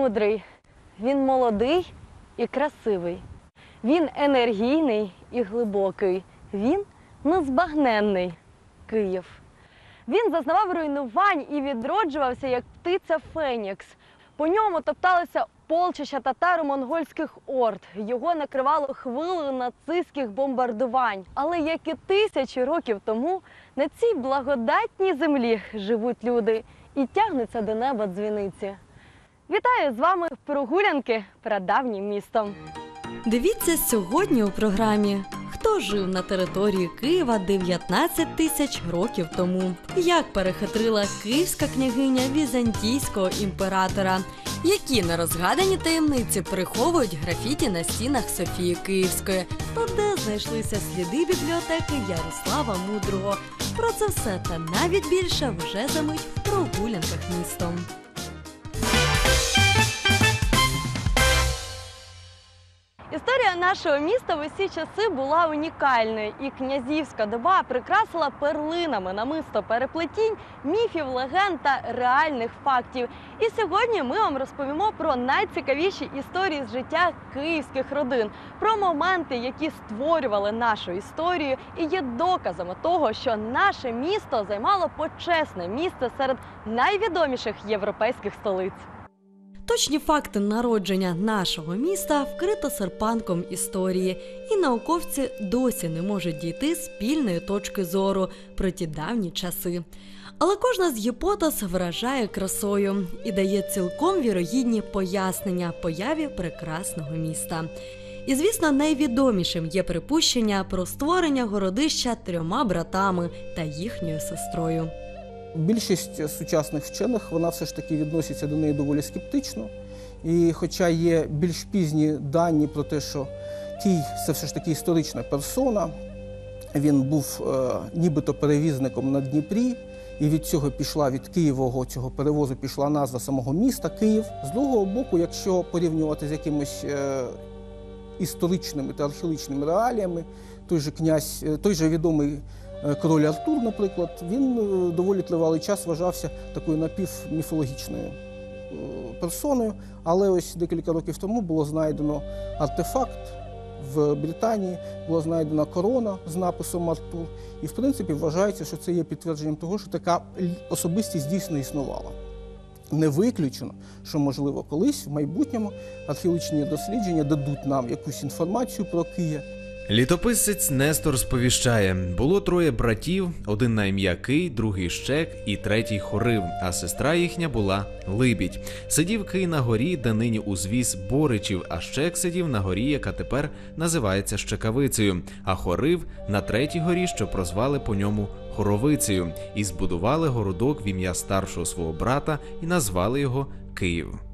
мудрий, він молодий і красивий. Він енергійний і глибокий. Він незбагненний Київ. Він зазнавав руйнувань і відроджувався як птиця Фенікс. По ньому топталися полчища татаро-монгольських орд. Його накривало хвилею нацистських бомбардувань. Але як і тисячі років тому, на цій благодатній землі живуть люди і тягнуться до неба дзвіниці. Вітаю з вами прогулянки прадавнім містом. Дивіться сьогодні у програмі. Хто жив на території Києва 19 тисяч років тому? Як перехитрила київська княгиня візантійського імператора? Які нерозгадані таємниці приховують графіті на стінах Софії Київської? Та де знайшлися сліди бібліотеки Ярослава Мудрого? Про це все та навіть більше вже за мить в прогулянках містом. Історія нашого міста в усі часи була унікальною, і князівська доба прикрасила перлинами намисто переплетінь міфів, легенд та реальних фактів. І сьогодні ми вам розповімо про найцікавіші історії з життя київських родин, про моменти, які створювали нашу історію, і є доказами того, що наше місто займало почесне місце серед найвідоміших європейських столиць. Точні факти народження нашого міста вкрито серпанком історії, і науковці досі не можуть дійти спільної точки зору про ті давні часи. Але кожна з гіпотез вражає красою і дає цілком вірогідні пояснення появі прекрасного міста. І, звісно, найвідомішим є припущення про створення городища трьома братами та їхньою сестрою. Більшість сучасних вчених вона все ж таки відноситься до неї доволі скептично. І хоча є більш пізні дані про те, що Кій це все ж таки історична персона, він був е, нібито перевізником на Дніпрі, і від цього пішла від Києвого цього перевозу пішла назва самого міста Київ. З другого боку, якщо порівнювати з якимось е, історичними та археологічними реаліями, той же князь, е, той же відомий король Артур, наприклад, він е, доволі тривалий час вважався такою напівміфологічною е, персоною. Але ось декілька років тому було знайдено артефакт в Британії, була знайдена корона з написом Артур. І, в принципі, вважається, що це є підтвердженням того, що така особистість дійсно існувала. Не виключено, що можливо колись в майбутньому археологічні дослідження дадуть нам якусь інформацію про Київ. Літописець Нестор сповіщає: було троє братів: один на ім'я Кий, другий Щек і третій Хорив, а сестра їхня була Либідь. Сидів Кий на горі, де нині узвіз Боричів, а Щек сидів на горі, яка тепер називається Щекавицею, а Хорив на третій горі, що прозвали по ньому Хоровицею, і збудували городок в ім'я старшого свого брата і назвали його Київ.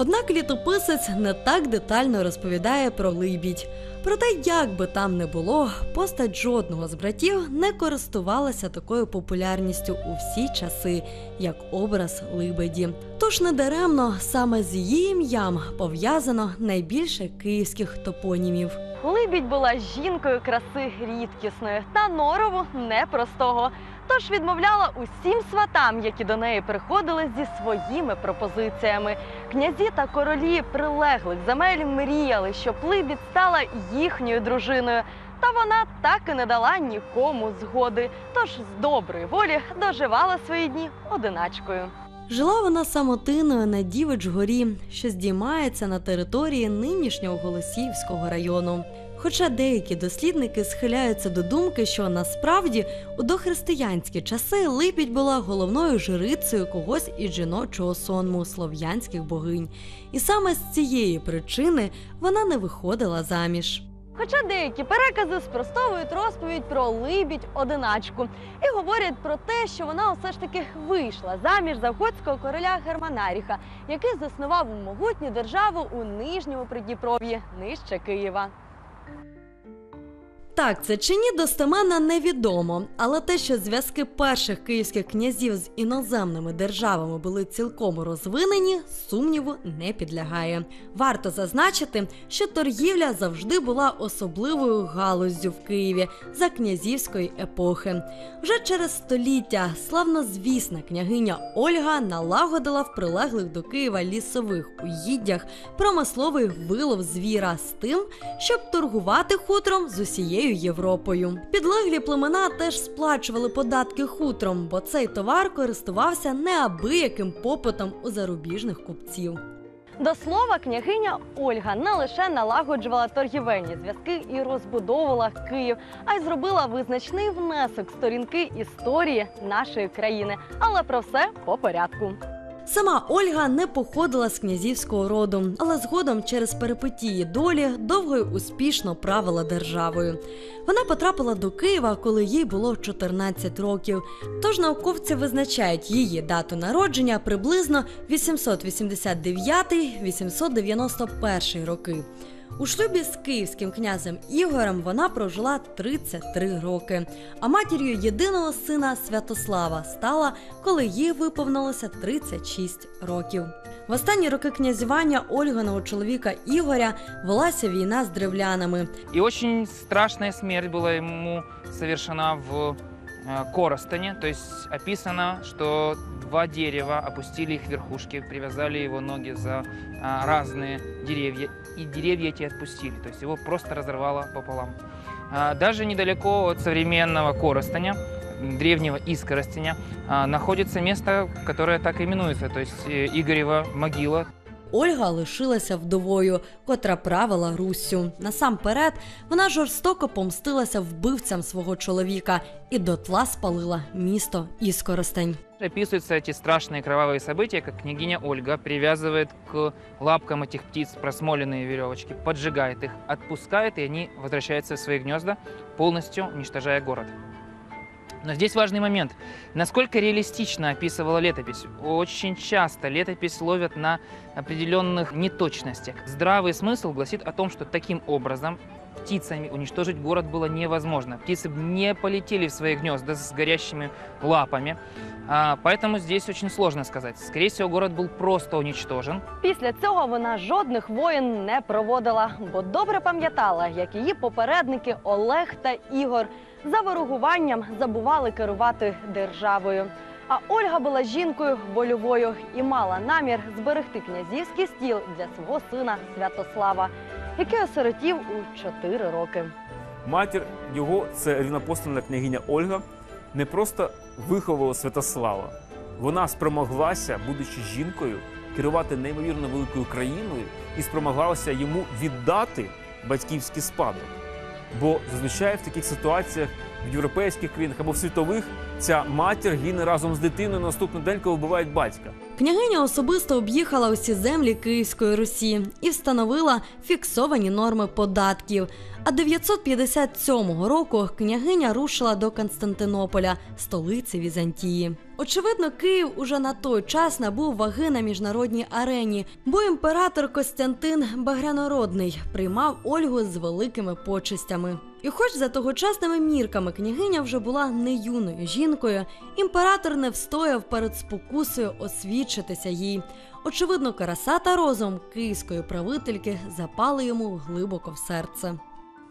Однак літописець не так детально розповідає про Либідь. Проте, як би там не було, постать жодного з братів не користувалася такою популярністю у всі часи, як образ Либеді. Тож недаремно саме з її ім'ям пов'язано найбільше київських топонімів. Либідь була жінкою краси рідкісної та норову непростого. Тож відмовляла усім сватам, які до неї приходили зі своїми пропозиціями. Князі та королі прилеглих земель мріяли, щоб Либідь стала їхньою дружиною. Та вона так і не дала нікому згоди. Тож з доброї волі доживала свої дні одиначкою. Жила вона самотиною на Дівич-горі, що здіймається на території нинішнього Голосіївського району. Хоча деякі дослідники схиляються до думки, що насправді у дохристиянські часи Липідь була головною жрицею когось із жіночого сонму слов'янських богинь, і саме з цієї причини вона не виходила заміж. Хоча деякі перекази спростовують розповідь про Либідь одиначку і говорять про те, що вона все ж таки вийшла заміж за готського короля Германаріха, який заснував могутню державу у нижньому Придніпров'ї нижче Києва. Так, це чи ні достеменно невідомо, але те, що зв'язки перших київських князів з іноземними державами були цілком розвинені, сумніву не підлягає. Варто зазначити, що торгівля завжди була особливою галуздю в Києві за князівської епохи. Вже через століття славнозвісна княгиня Ольга налагодила в прилеглих до Києва лісових уїддях промисловий вилов звіра з тим, щоб торгувати хутром з усією Європою. Підлеглі племена теж сплачували податки хутром, бо цей товар користувався неабияким попитом у зарубіжних купців. До слова, княгиня Ольга не лише налагоджувала торгівельні зв'язки і розбудовувала Київ, а й зробила визначний внесок сторінки історії нашої країни. Але про все по порядку. Сама Ольга не походила з князівського роду, але згодом через перипетії долі довго й успішно правила державою. Вона потрапила до Києва, коли їй було 14 років. Тож науковці визначають її дату народження приблизно 889-891 роки. У шлюбі з київським князем Ігорем вона прожила 33 роки, а матір'ю єдиного сина Святослава стала, коли їй виповнилося 36 років. В останні роки князювання Ольганого чоловіка Ігоря велася війна з древлянами. И очень страшная смерть была ему совершена в э, Коростане. То есть описано, что два дерева опустили их верхушки, привязали его ноги за а, разные деревья, И деревья эти отпустили. То есть его просто разорвало пополам. А, Даже недалеко от современного Коростаня, древнего Искоростеня, а, находится место, которое так именуется, то есть э, Игорева могила, Ольга лишилася вдовою, котра правила Руссю. Насамперед, вона жорстоко помстилася вбивцям свого чоловіка і дотла спалила місто Іскоростень. Описываются эти страшные кровавые события, как княгиня Ольга привязывает к лапкам этих птиц просмоленные веревочки, поджигает их, отпускает, и они возвращаются в свои гнезда, полностью уничтожая город. Но здесь важный момент. Насколько реалистично описывала летопись? Очень часто летопись ловят на определенных неточностях. Здравый смысл гласит о том, что таким образом птицами уничтожить город было невозможно. Птицы не полетели в свои гнезда с горящими лапами. А, Поэтому здесь очень сложно сказать. Скорее всего, город был просто уничтожен. Після цього вона жодних воєн не проводила, бо добре пам'ятала, як її попередники Олег та Ігор за ворогуванням забували керувати державою. А Ольга була жінкою вольовою і мала намір зберегти князівський стіл для свого сина Святослава, який осиротів у 4 роки. Матір його, це рівнопостольна княгиня Ольга, не просто виховувала Святослава. Вона спромоглася, будучи жінкою, керувати неймовірно великою країною і спромоглася йому віддати батьківський спадок. Бо зазвичай в таких ситуаціях в європейських країнах або в світових ця матір гине разом з дитиною на наступний день, коли вбивають батька. Княгиня особисто об'їхала усі землі Київської Русі і встановила фіксовані норми податків. А 957 року княгиня рушила до Константинополя, столиці Візантії. Очевидно, Київ уже на той час набув ваги на міжнародній арені, бо імператор Костянтин Багрянородний приймав Ольгу з великими почестями. І хоч за тогочасними мірками княгиня вже була не юною жінкою, імператор не встояв перед спокусою освідчитися їй. Очевидно, краса та розум київської правительки запали йому глибоко в серце.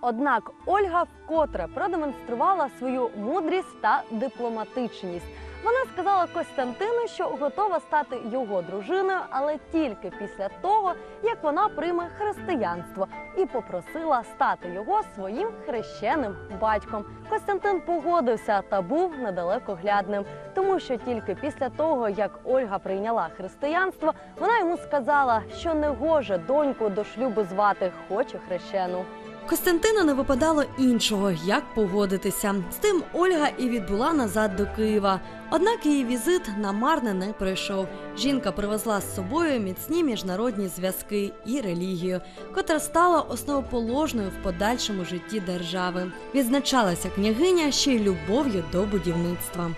Однак Ольга вкотре продемонструвала свою мудрість та дипломатичність. Вона сказала Костянтину, що готова стати його дружиною, але тільки після того, як вона прийме християнство, і попросила стати його своїм хрещеним батьком. Костянтин погодився та був недалекоглядним, тому що тільки після того, як Ольга прийняла християнство, вона йому сказала, що не гоже доньку до шлюбу звати, хоче хрещену. Костянтину не випадало іншого, як погодитися. З тим Ольга і відбула назад до Києва. Однак її візит намарне не пройшов. Жінка привезла з собою міцні міжнародні зв'язки і релігію, котра стала основоположною в подальшому житті держави. Відзначалася княгиня ще й любов'ю до будівництва.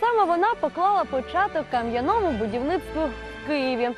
Саме вона поклала початок кам'яному будівництву в Києві.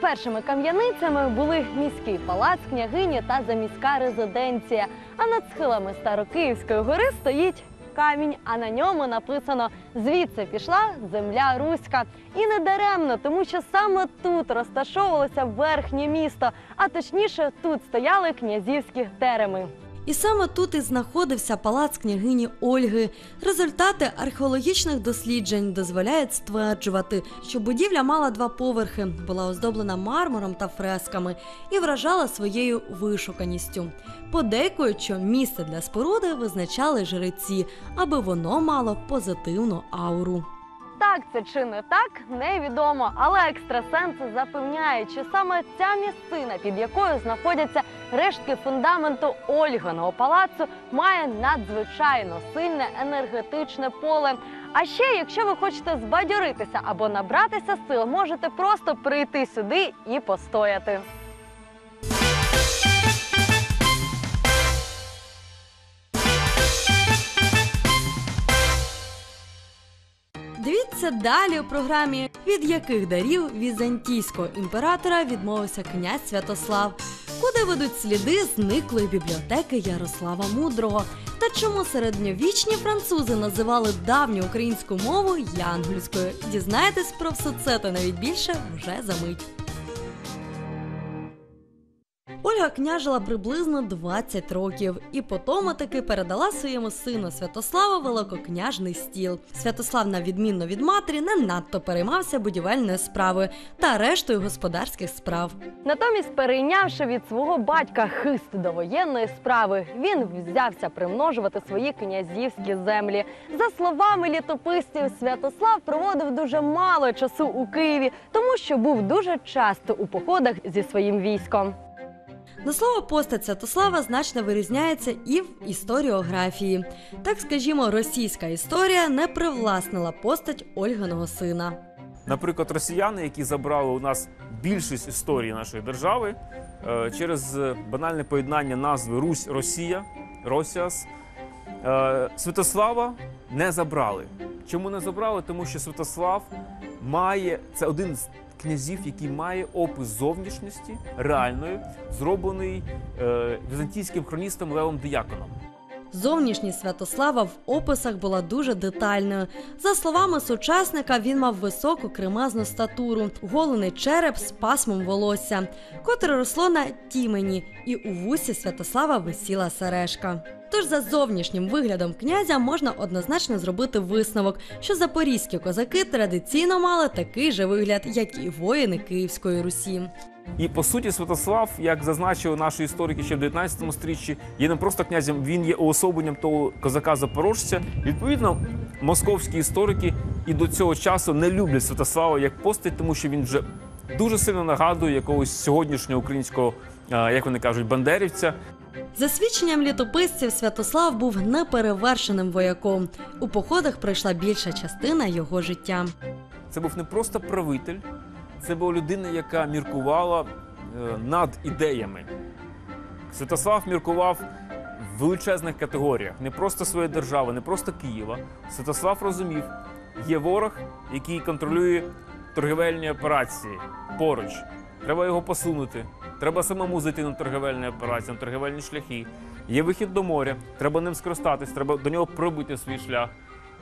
Першими кам'яницями були міський палац, княгині та заміська резиденція. А над схилами Старокиївської гори стоїть камінь, а на ньому написано Звідси пішла земля Руська. І не даремно, тому що саме тут розташовувалося верхнє місто, а точніше, тут стояли князівські тереми. І саме тут і знаходився палац княгині Ольги. Результати археологічних досліджень дозволяють стверджувати, що будівля мала два поверхи, була оздоблена мармуром та фресками і вражала своєю вишуканістю. Подейкують, що місце для споруди визначали жреці, аби воно мало позитивну ауру. Так це чи не так, невідомо. Але екстрасенси запевняють, що саме ця місцина, під якою знаходяться рештки фундаменту Ольганого палацу, має надзвичайно сильне енергетичне поле. А ще, якщо ви хочете збадьоритися або набратися сил, можете просто прийти сюди і постояти. Дивіться далі у програмі, від яких дарів візантійського імператора відмовився князь Святослав, куди ведуть сліди зниклої бібліотеки Ярослава Мудрого, та чому середньовічні французи називали давню українську мову янгольською. Дізнаєтесь про все це та навіть більше вже за мить. Ольга княжила приблизно 20 років і потому таки передала своєму сину Святославу великокняжний стіл. Святослав, на відмінно від матері, не надто переймався будівельною справою та рештою господарських справ. Натомість, перейнявши від свого батька хист до воєнної справи, він взявся примножувати свої князівські землі. За словами літописців, Святослав проводив дуже мало часу у Києві, тому що був дуже часто у походах зі своїм військом. На слово постать Святослава значно вирізняється і в історіографії. Так скажімо, російська історія не привласнила постать Ольганого сина. Наприклад, росіяни, які забрали у нас більшість історії нашої держави е, через е, банальне поєднання назви Русь Росія Росіас. е, Святослава не забрали. Чому не забрали? Тому що Святослав має це один з князів, який має опис зовнішності реальної, зроблений е, візантійським хроністом Левом Діяконом. Зовнішність Святослава в описах була дуже детальною. За словами сучасника, він мав високу кремезну статуру, голений череп з пасмом волосся, котре росло на тімені, і у вусі Святослава висіла сережка. Тож за зовнішнім виглядом князя можна однозначно зробити висновок, що запорізькі козаки традиційно мали такий же вигляд, як і воїни Київської Русі. І по суті, Святослав, як зазначили наші історики ще в 19 сторіччі, є не просто князем, він є уособленням того козака-запорожця. Відповідно, московські історики і до цього часу не люблять Святослава як постать, тому що він вже дуже сильно нагадує якогось сьогоднішнього українського, е, як вони кажуть, бандерівця. За свідченням літописців, Святослав був неперевершеним вояком. У походах пройшла більша частина його життя. Це був не просто правитель, це була людина, яка міркувала е, над ідеями. Святослав міркував в величезних категоріях, не просто своєї держави, не просто Києва. Святослав розумів, є ворог, який контролює торгівельні операції поруч. Треба його посунути. Треба самому зайти на торгівельні операції, на торгівельні шляхи. Є вихід до моря, треба ним скористатись, треба до нього пробити свій шлях.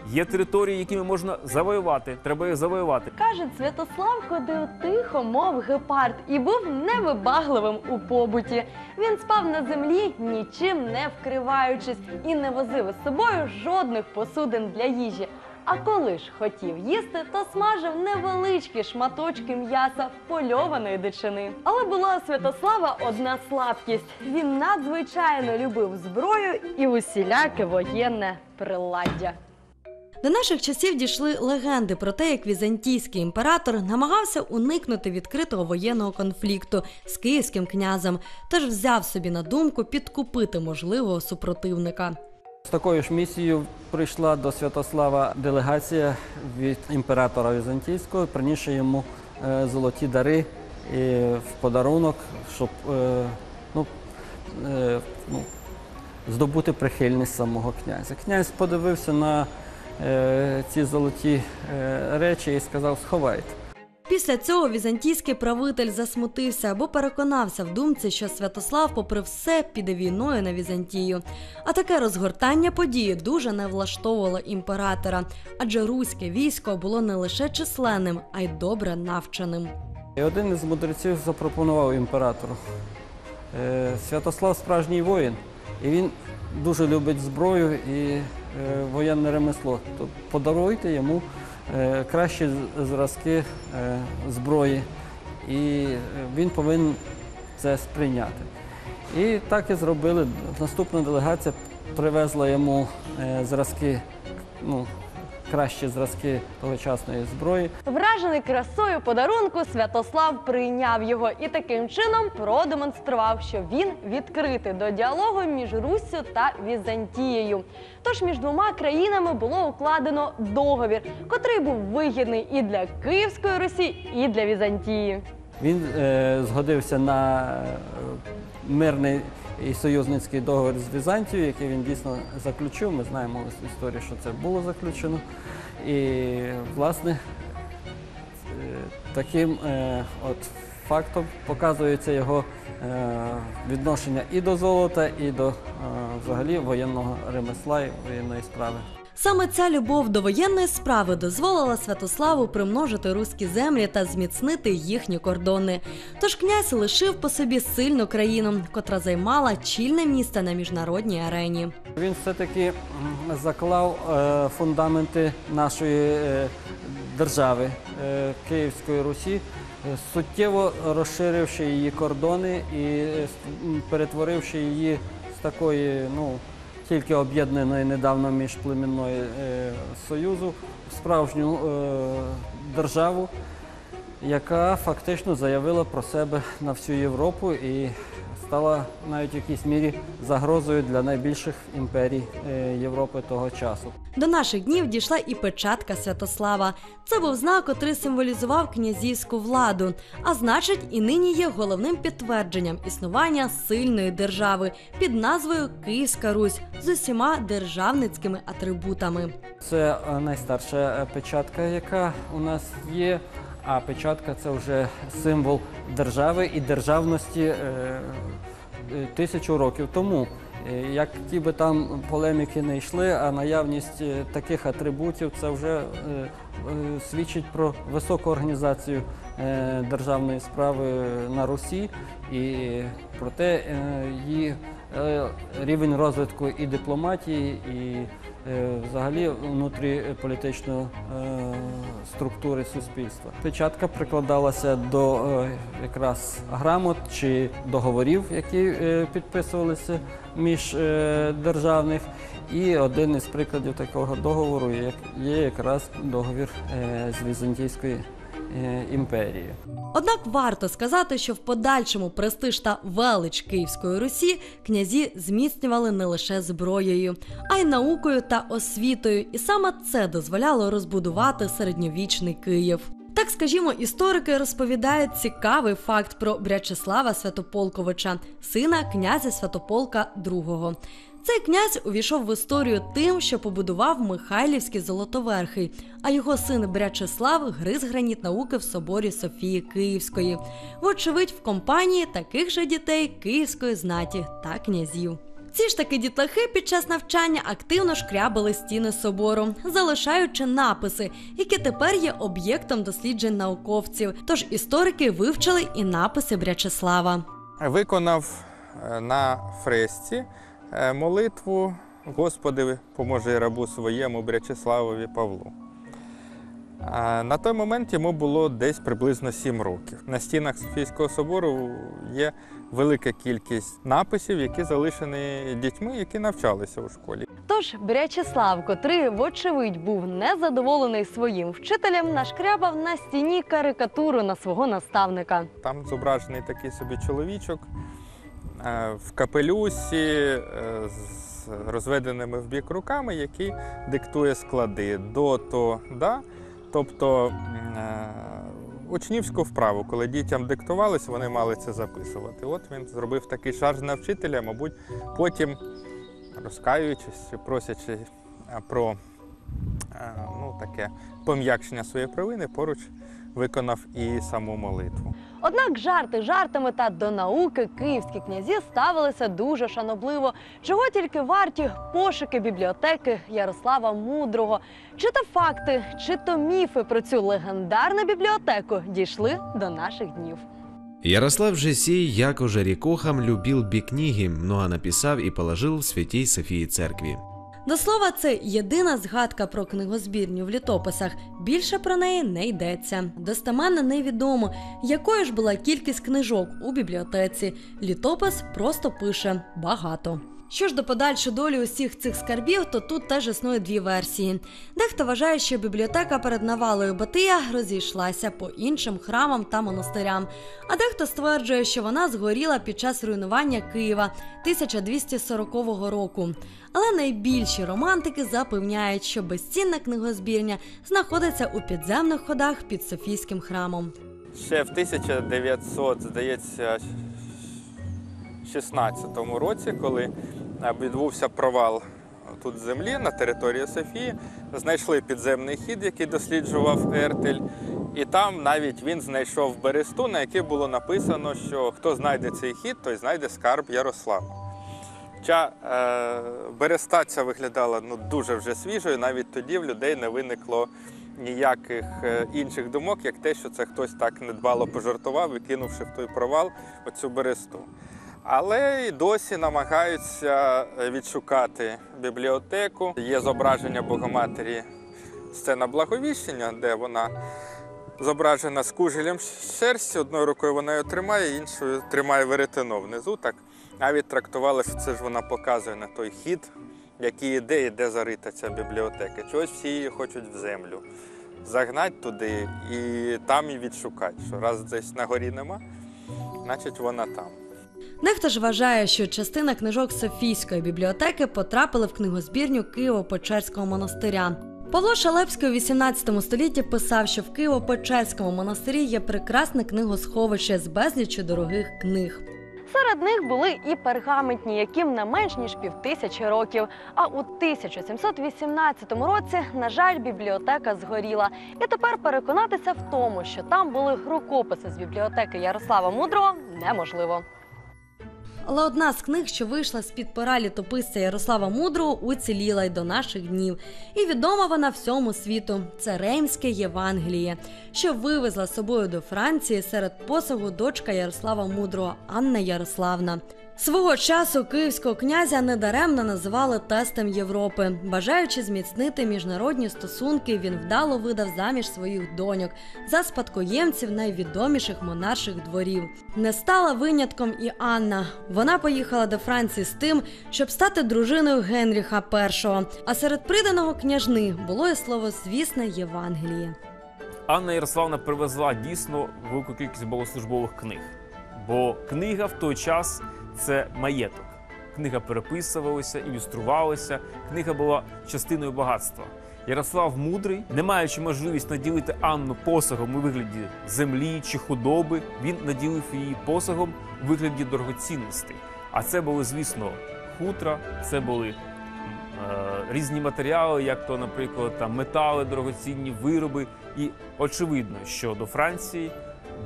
Є території, якими можна завоювати, треба їх завоювати. Каже, Святослав ходив тихо, мов гепард, і був невибагливим у побуті. Він спав на землі, нічим не вкриваючись, і не возив із собою жодних посудин для їжі. А коли ж хотів їсти, то смажив невеличкі шматочки м'яса впольованої дичини. Але була у Святослава одна слабкість: він надзвичайно любив зброю і усіляке воєнне приладдя. До наших часів дійшли легенди про те, як візантійський імператор намагався уникнути відкритого воєнного конфлікту з київським князем, тож взяв собі на думку підкупити можливого супротивника. З такою ж місією прийшла до Святослава делегація від імператора Візантійського, принісши йому е, золоті дари і в подарунок, щоб е, ну, е, ну, здобути прихильність самого князя. Князь подивився на е, ці золоті е, речі і сказав, сховайте. Після цього візантійський правитель засмутився або переконався в думці, що Святослав, попри все, піде війною на Візантію. А таке розгортання події дуже не влаштовувало імператора, адже руське військо було не лише численним, а й добре навченим. І один із мудреців запропонував імператору. Е, Святослав справжній воїн, і він дуже любить зброю і е, воєнне ремесло. То подаруйте йому е, кращі зразки е, зброї, і е, він повинен це сприйняти. І так і зробили. Наступна делегація привезла йому е, зразки, ну, кращі зразки тогочасної зброї. Вражений красою подарунку, Святослав прийняв його і таким чином продемонстрував, що він відкритий до діалогу між Руссю та Візантією. Тож між двома країнами було укладено договір, котрий був вигідний і для Київської Русі, і для Візантії. Він е, згодився на е, мирний і союзницький договір з Візантією, який він дійсно заключив. Ми знаємо з історії, що це було заключено. І, власне, е, таким е, от фактом показується його е, відношення і до золота, і до взагалі воєнного ремесла і воєнної справи. Саме ця любов до воєнної справи дозволила Святославу примножити руські землі та зміцнити їхні кордони. Тож князь лишив по собі сильну країну, котра займала чільне місце на міжнародній арені. Він все-таки заклав е, фундаменти нашої е, держави е, Київської Русі, суттєво розширивши її кордони і перетворивши її з такої, ну, тільки об'єднаної недавно міжплемінної е, союзу в справжню е, державу, яка фактично заявила про себе на всю Європу і стала навіть в якійсь мірі загрозою для найбільших імперій е, Європи того часу. До наших днів дійшла і печатка Святослава. Це був знак, котрий символізував князівську владу, а значить, і нині є головним підтвердженням існування сильної держави під назвою Київська Русь з усіма державницькими атрибутами. Це е, найстарша е, печатка, яка у нас є. А печатка це вже символ держави і державності тисячу років тому. Які Як ті би там полеміки не йшли, а наявність е, таких атрибутів це вже е, е, свідчить про високу організацію е, державної справи на Русі і про те, е, її е, рівень розвитку і дипломатії, і е, взагалі внутріполітичної політичної структури суспільства. Печатка прикладалася до е, якраз грамот чи договорів, які е, підписувалися між е, державних. І один із прикладів такого договору є, якраз договір е, з Візантійською е, імперією. Однак варто сказати, що в подальшому престиж та велич Київської Русі князі зміцнювали не лише зброєю, а й наукою та освітою, і саме це дозволяло розбудувати середньовічний Київ. Так, скажімо, історики розповідають цікавий факт про Брячеслава Святополковича, сина князя Святополка II. Цей князь увійшов в історію тим, що побудував Михайлівські золотоверхи, а його син Брячеслав гриз граніт науки в соборі Софії Київської. Вочевидь, в компанії таких же дітей київської знаті та князів. Ці ж таки дітлахи під час навчання активно шкрябали стіни собору, залишаючи написи, які тепер є об'єктом досліджень науковців. Тож історики вивчили і написи Брячеслава. виконав е, на фресці молитву Господи, поможи рабу своєму Брячеславові Павлу. На той момент йому було десь приблизно 7 років. На стінах Софійського собору є велика кількість написів, які залишені дітьми, які навчалися у школі. Тож Брячеслав, котрий, вочевидь, був незадоволений своїм вчителем, нашкрябав на стіні карикатуру на свого наставника. Там зображений такий собі чоловічок е, в капелюсі е, з розведеними в бік руками, який диктує склади до то да. Тобто е, учнівську вправу, коли дітям диктувалися, вони мали це записувати. От він зробив такий шарж на вчителя, мабуть, потім розкаюючись чи просячи е, про е, ну, таке пом'якшення своєї провини, поруч виконав і саму молитву. Однак жарти жартами та до науки київські князі ставилися дуже шанобливо. Чого тільки варті пошуки бібліотеки Ярослава Мудрого. Чи то факти, чи то міфи про цю легендарну бібліотеку дійшли до наших днів. Ярослав же сей, яко же рекохам, любил би книги, много написав и положил в Святей Софии Церкви. До слова, це єдина згадка про книгозбірню в літописах. Більше про неї не йдеться. Достеменно невідомо, якою ж була кількість книжок у бібліотеці. Літопис просто пише багато. Що ж до подальшої долі усіх цих скарбів, то тут теж існує дві версії. Дехто вважає, що бібліотека перед навалою Батия розійшлася по іншим храмам та монастирям, а дехто стверджує, що вона згоріла під час руйнування Києва 1240 року. Але найбільші романтики запевняють, що безцінна книгозбірня знаходиться у підземних ходах під Софійським храмом. Ще в 1900, здається, 16 році, коли відбувся провал тут землі на території Софії, знайшли підземний хід, який досліджував Ертель. І там навіть він знайшов бересту, на якій було написано, що хто знайде цей хід, той знайде скарб Ярослава. Хоча е, береста ця виглядала ну, дуже вже свіжою, навіть тоді в людей не виникло ніяких е, інших думок, як те, що це хтось так недбало пожартував, викинувши в той провал оцю бересту. Але й досі намагаються е, відшукати бібліотеку. Є зображення Богоматері сцена благовіщення, де вона зображена з кужелем шерсті. Одною рукою вона його тримає, іншою тримає веретено внизу. Так навіть трактували, що це ж вона показує на той хід, який іде і де зарита ця бібліотека. Чогось всі її хочуть в землю. Загнать туди і там і відшукати. Що раз десь на горі нема, значить вона там. Дехто ж вважає, що частина книжок Софійської бібліотеки потрапили в книгозбірню Києво-Печерського монастиря. Павло Шалепський у 18 столітті писав, що в Києво-Печерському монастирі є прекрасне книгосховище з безліччю дорогих книг. Серед них були і пергаментні, яким не менш ніж півтисячі років. А у 1718 році, на жаль, бібліотека згоріла. І тепер переконатися в тому, що там були рукописи з бібліотеки Ярослава Мудрого, неможливо. Але одна з книг, що вийшла з під пера літописця Ярослава Мудрого, уціліла й до наших днів. І відома вона всьому світу. Це Реймське Євангеліє, що вивезла з собою до Франції серед посагу дочка Ярослава Мудрого Анна Ярославна. Свого часу київського князя недаремно називали тестем Європи. Бажаючи зміцнити міжнародні стосунки, він вдало видав заміж своїх доньок за спадкоємців найвідоміших монарших дворів. Не стала винятком і Анна. Вона поїхала до Франції з тим, щоб стати дружиною Генріха І. А серед приданого княжни було і слово звісне Євангеліє. Анна Ярославна привезла дійсно велику кількість богослужбових книг. Бо книга в той час це маєток. Книга переписувалася, ілюструвалася, книга була частиною багатства. Ярослав Мудрий, не маючи можливість наділити Анну посагом у вигляді землі чи худоби, він наділив її посагом у вигляді дорогоцінностей. А це були, звісно, хутра, це були е, різні матеріали, як то, наприклад, там метали, дорогоцінні вироби. І очевидно, що до Франції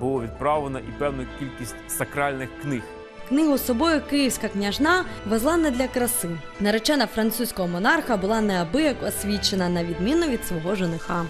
було відправлено і певну кількість сакральних книг. Книгу з собою київська княжна везла не для краси. Наречена французького монарха була неабияк освічена, на відміну від свого жениха.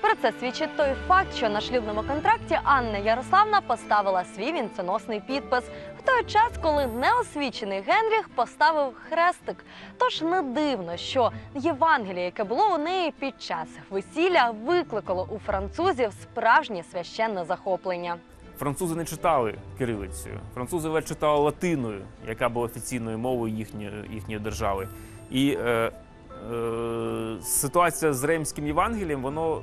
Про це свідчить той факт, що на шлюбному контракті Анна Ярославна поставила свій вінценосний підпис в той час, коли неосвічений Генріх поставив хрестик. Тож не дивно, що Євангеліє, яке було у неї під час весілля, викликало у французів справжнє священне захоплення. Французи не читали кирилицею, французи ледь читали латиною, яка була офіційною мовою їхньої, їхньої держави. І е, е, ситуація з Римським Євангелієм, воно е,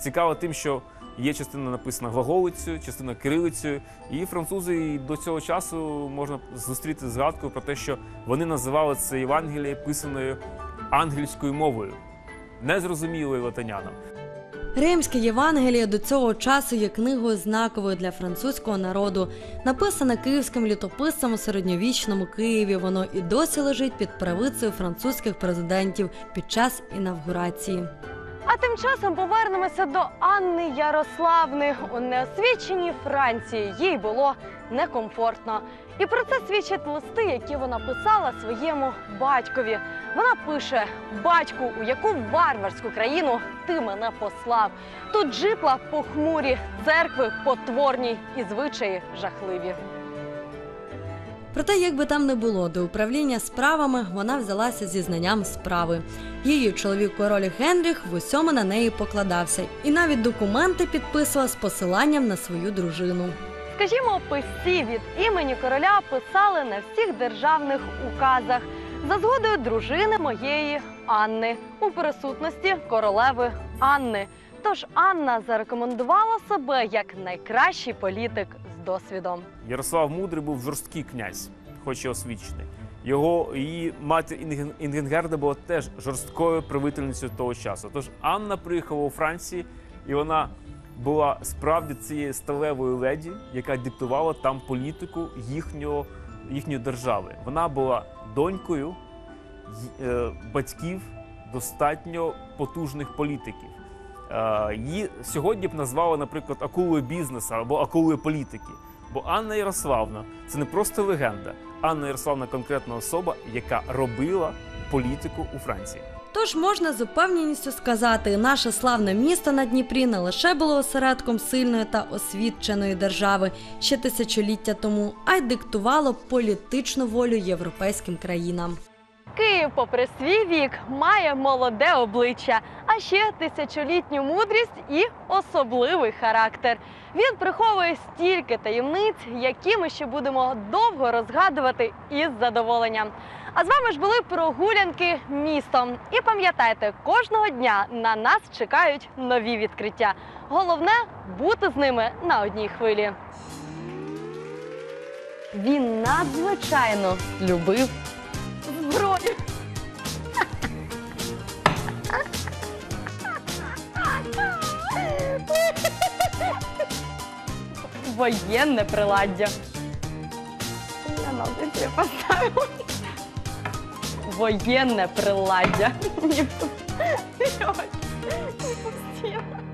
цікаво тим, що є частина написана глаголицею, частина кирилицею. І французи і до цього часу можна зустріти згадкою про те, що вони називали це Євангеліє писаною ангельською мовою, незрозумілою латинянам. Римське Євангеліє до цього часу є книгою знаковою для французького народу. Написане київським літописцем у середньовічному Києві. Воно і досі лежить під правицею французьких президентів під час інавгурації. А тим часом повернемося до Анни Ярославни. У неосвіченій Франції їй було некомфортно. І про це свідчать листи, які вона писала своєму батькові. Вона пише: батьку, у яку варварську країну ти мене послав. Тут житла похмурі, церкви потворні і звичаї жахливі. Проте, як би там не було, до управління справами вона взялася зі знанням справи. Її чоловік король Генріх в усьому на неї покладався, і навіть документи підписував з посиланням на свою дружину. Скажімо, писці від імені короля писали на всіх державних указах за згодою дружини моєї Анни у присутності королеви Анни. Тож Анна зарекомендувала себе як найкращий політик досвідом. Ярослав Мудрий був жорсткий князь, хоч і освічений. Його її мати Інгенгерда була теж жорсткою правительницею того часу. Тож Анна приїхала у Франції, і вона була справді цією сталевою леді, яка диктувала там політику їхнього, їхньої держави. Вона була донькою е, батьків достатньо потужних політиків. Е, Її сьогодні б назвали, наприклад, акулою бізнесу або акулою політики. Бо Анна Ярославна це не просто легенда. Анна Ярославна конкретна особа, яка робила політику у Франції. Тож можна з упевненістю сказати, наше славне місто на Дніпрі не лише було осередком сильної та освіченої держави ще тисячоліття тому, а й диктувало політичну волю європейським країнам. Київ, попри свій вік, має молоде обличчя, а ще тисячолітню мудрість і особливий характер. Він приховує стільки таємниць, які ми ще будемо довго розгадувати із задоволенням. А з вами ж були прогулянки містом. І пам'ятайте, кожного дня на нас чекають нові відкриття. Головне бути з ними на одній хвилі. Він надзвичайно любив зброю. Воєнне приладдя. Я на це поставила. Воєнне приладдя. Не пустила.